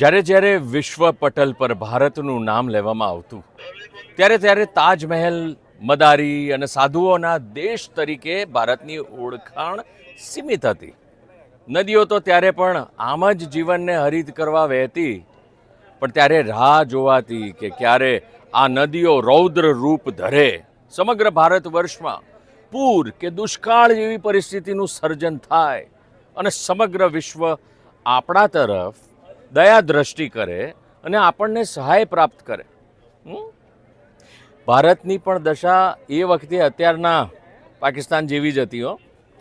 જ્યારે જ્યારે વિશ્વ પટલ પર ભારતનું નામ લેવામાં આવતું, ત્યારે ત્યારે તાજમહેલ, મદારી અને સાધુઓના દેશ તરીકે ભારતની ઓળખાણ સીમિત હતી. નદીઓ તો ત્યારે પણ આમ જ જીવનને હરિત કરવા વહેતી, પણ ત્યારે રાહ જોવાતી કે ક્યારે આ નદીઓ રૌદ્ર રૂપ ધરે, સમગ્ર ભારત વર્ષમાં પૂર કે દુષ્કાળ જેવી પરિસ્થિતિનું સર્જન થાય અને સમગ્ર વિશ્વ આપણા તરફ દયા દ્રષ્ટિ કરે અને આપણને સહાય પ્રાપ્ત કરે? ભારતની પણ દશા એ વખતે અત્યારના પાકિસ્તાન જેવી જ હતી હો.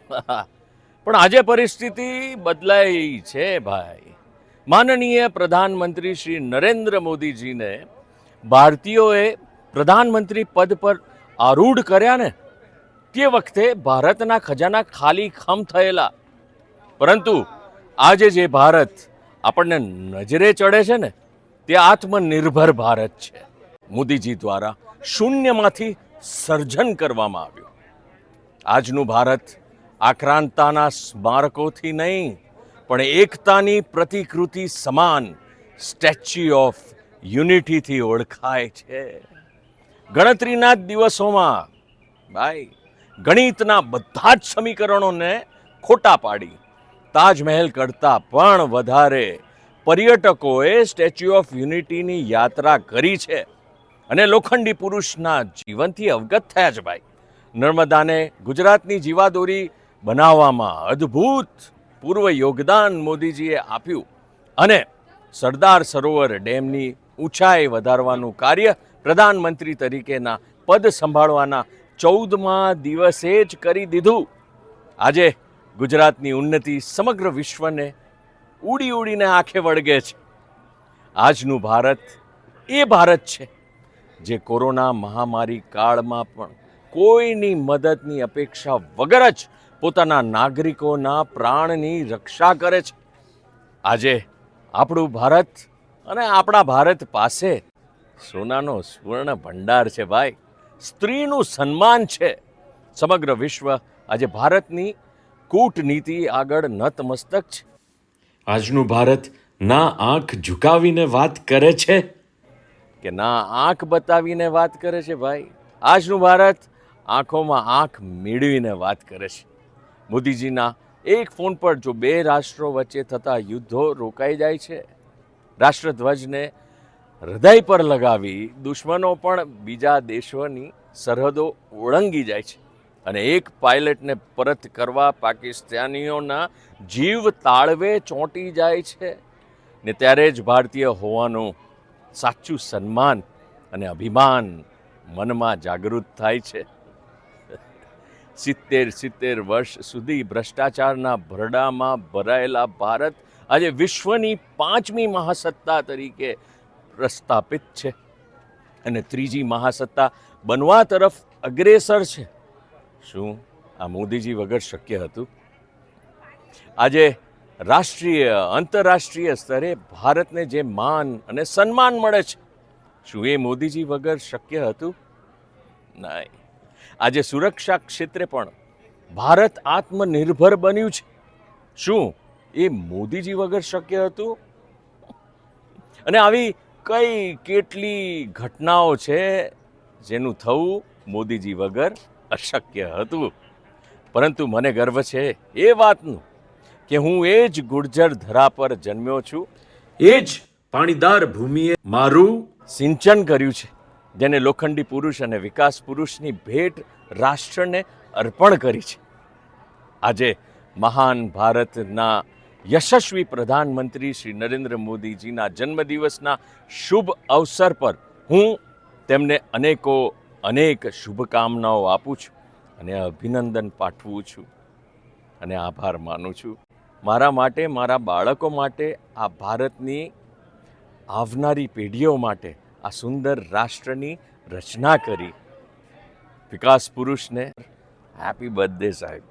પણ આજે પરિસ્થિતિ બદલાઈ છે ભાઈ. માનનીય પ્રધાનમંત્રી શ્રી નરેન્દ્ર મોદીજીને ભારતીયોએ પ્રધાનમંત્રી પદ પર આરૂઢ કર્યા ને, તે વખતે ભારતના ખજાના ખાલી ખમ થયેલા. પરંતુ આજે જે ભારત આપણને નજરે ચડે છે ને, તે આત્મનિર્ભર ભારત છે. મોદીજી દ્વારા શૂન્યમાંથી સર્જન કરવામાં આવ્યું. આજનું ભારત આક્રાંતાના સ્મારકોથી નહીં, પણ એકતાની પ્રતિકૃતિ સમાન સ્ટેચ્યુ ઓફ યુનિટીથી ઓળખાય છે. ગણતરીના જ દિવસોમાં, ભાઈ, ગણિતના બધા જ સમીકરણોને ખોટા પાડી. તાજમહેલ કરતાં પણ વધારે. પર્યટકોએ સ્ટેચ્યુ ઓફ યુનિટીની યાત્રા કરી છે. અને લોખંડી પુરુષના જીવનથી અવગત થયા છે ભાઈ. નર્મદાને ગુજરાતની જીવાદોરી બનાવવામાં અદ્ભુત પૂર્વ યોગદાન મોદીજીએ આપ્યું. અને સરદાર સરોવર ડેમની ઊંચાઈ વધારવાનું કાર્ય પ્રધાનમંત્રી તરીકેના પદ સંભાળવાના ચૌદમા દિવસે જ કરી દીધું. આજે ગુજરાતની ઉન્નતિ સમગ્ર વિશ્વને ઉડી ઉડીને આંખે વળગે છે. આજનું ભારત એ ભારત છે જે કોરોના મહામારી કાળમાં પણ કોઈની મદદની અપેક્ષા વગર જ પોતાના નાગરિકોના પ્રાણની રક્ષા કરે છે. આજે આપણું ભારત અને આપણા ભારત પાસે સોનાનો સુવર્ણ ભંડાર છે ભાઈ. સ્ત્રીનું સન્માન છે. સમગ્ર વિશ્વ આજે ભારતની કૂટનીતિ આગળ નતમસ્તક છે. આજનું ભારત ના આંખ ઝુકાવીને વાત કરે છે? કે ના આંખ બતાવીને વાત કરે છે ભાઈ? આજનું ભારત આંખોમાં આંખ મેળવીને વાત કરે છે. મોદીજીના એક ફોન પર જો બે રાષ્ટ્રો વચ્ચે થતા યુદ્ધો રોકાઈ જાય છે રાષ્ટ્રધ્વજને હૃદય પર લગાવી દુશ્મનો પણ બીજા દેશોની સરહદો ઓળંગી જાય છે. અને એક પાયલટને પરત કરવા પાકિસ્તાનીઓના જીવ તાળવે ચોંટી જાય છે. ને ત્યારે જ ભારતીય હોવાનું સાચું સન્માન અને અભિમાન મનમાં જાગૃત થાય છે. સિત્તેર સિત્તેર વર્ષ સુધી ભ્રષ્ટાચારના ભરડામાં ભરાયેલા ભારત આજે વિશ્વની પાંચમી મહાસત્તા તરીકે પ્રસ્થાપિત છે. અને ત્રીજી મહાસત્તા બનવા તરફ અગ્રેસર છે. શું આ મોદીજી વગર શક્ય હતું? આજે રાષ્ટ્રીય, આંતરરાષ્ટ્રીય સ્તરે ભારતને જે માન અને સન્માન મળે છે, શું એ મોદીજી વગર શક્ય હતું? નહીં. આજે સુરક્ષા ક્ષેત્રે પણ ભારત આત્મનિર્ભર બન્યું છે. શું એ મોદીજી વગર શક્ય હતું? અને આવી કઈ કેટલી ઘટનાઓ છે જેનું થવું મોદીજી વગર અશક્ય હતું. પરંતુ મને ગર્વ છે એ વાતનું કે હું એ જ ગુર્જર ધરા પર જન્મ્યો છું. એ જ પાણીદાર ભૂમિએ મારું સિંચન કર્યું છે જેને લોખંડી પુરુષ અને વિકાસ પુરુષની ભેટ રાષ્ટ્રને અર્પણ કરી છે. આજે મહાન ભારતના યશસ્વી પ્રધાનમંત્રી શ્રી નરેન્દ્ર મોદીજીના જન્મદિવસના શુભ અવસર પર હું તેમને અનેકો અનેક શુભકામનાઓ આપું છું અને અભિનંદન પાઠવું છું અને આભાર માનું છું. મારા માટે, મારા બાળકો માટે, આ ભારતની આવનારી પેઢીઓ માટે આ સુંદર રાષ્ટ્રની રચના કરી. વિકાસ પુરુષને હેપી બર્થડે સાહેબ.